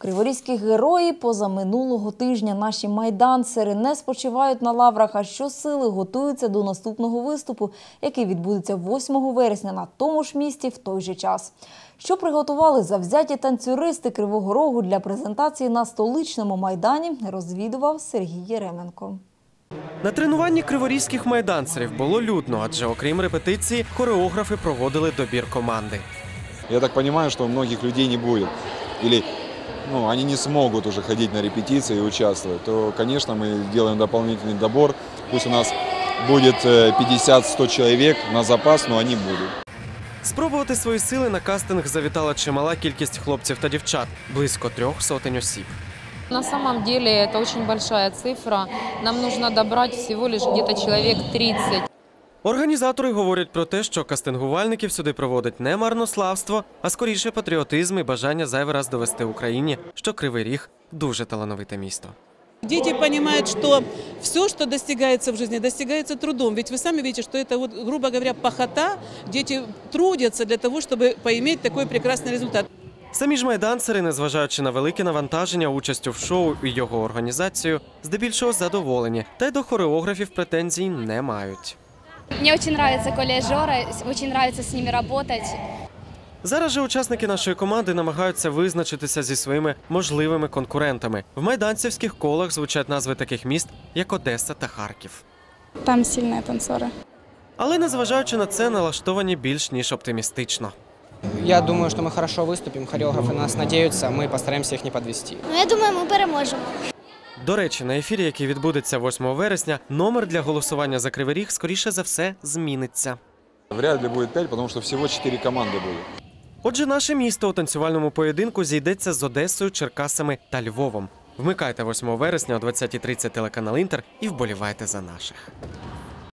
Криворізькі герої позаминулого тижня наші майданцери не спочивають на лаврах, а щосили готуються до наступного виступу, який відбудеться 8 вересня на тому ж місці в той же час. Що приготували завзяті танцюристи Кривого Рогу для презентації на столичному майдані, розвідував Сергій Єременко. На тренуванні криворізьких майданцерів було людно, адже окрім репетиції, хореографи проводили добір команди. Я так понимаю, что многих людей не будет. Или ну, они не смогут уже ходить на репетиции и участвовать. То, конечно, мы делаем дополнительный добор. Пусть у нас будет э, 50-100 человек на запас, но они будут. Спробувати свої сили на кастинг завітала чимала кількість хлопців та дівчат близько трьох сотень осіб. На самом деле это очень большая цифра. Нам нужно добрать всего лишь где-то человек 30. Організатори говорять про те, що кастингувальників сюди проводить не марнославство, а скоріше патріотизм і бажання зайвий раз довести Україні, що Кривий Ріг дуже талановите місто. Дети понимают, что все, что достигается в жизни, достигается трудом. Ведь вы сами видите, что это, вот, грубо говоря, пахота. Дети трудятся для того, чтобы поиметь такой прекрасный результат. Самі ж майданцери, незважаючи на велике навантаження участю в шоу і його організацію, здебільшого задоволені, та й до хореографів претензій не мають. Мне очень нравится Коля и Жора, очень нравится с ними работать. Зараз же учасники нашої команди намагаються визначитися зі своїми можливими конкурентами. В майданцівських колах звучать назви таких міст, як Одеса та Харків. Там сильные танцоры. Але незважаючи на це, налаштовані більш ніж оптимістично. Я думаю, что мы хорошо выступим, хореографы на нас надеются, мы постараемся их не подвести. Ну, я думаю, ми переможемо. До речі, на ефірі, який відбудеться 8 вересня, номер для голосування за Кривий Ріг, скоріше за все, зміниться. Вряд ли буде 5, тому що всього 4 команди були. Отже, наше місто у танцювальному поєдинку зійдеться з Одесою, Черкасами та Львовом. Вмикайте 8 вересня о 20.30 телеканал Інтер і вболівайте за наших.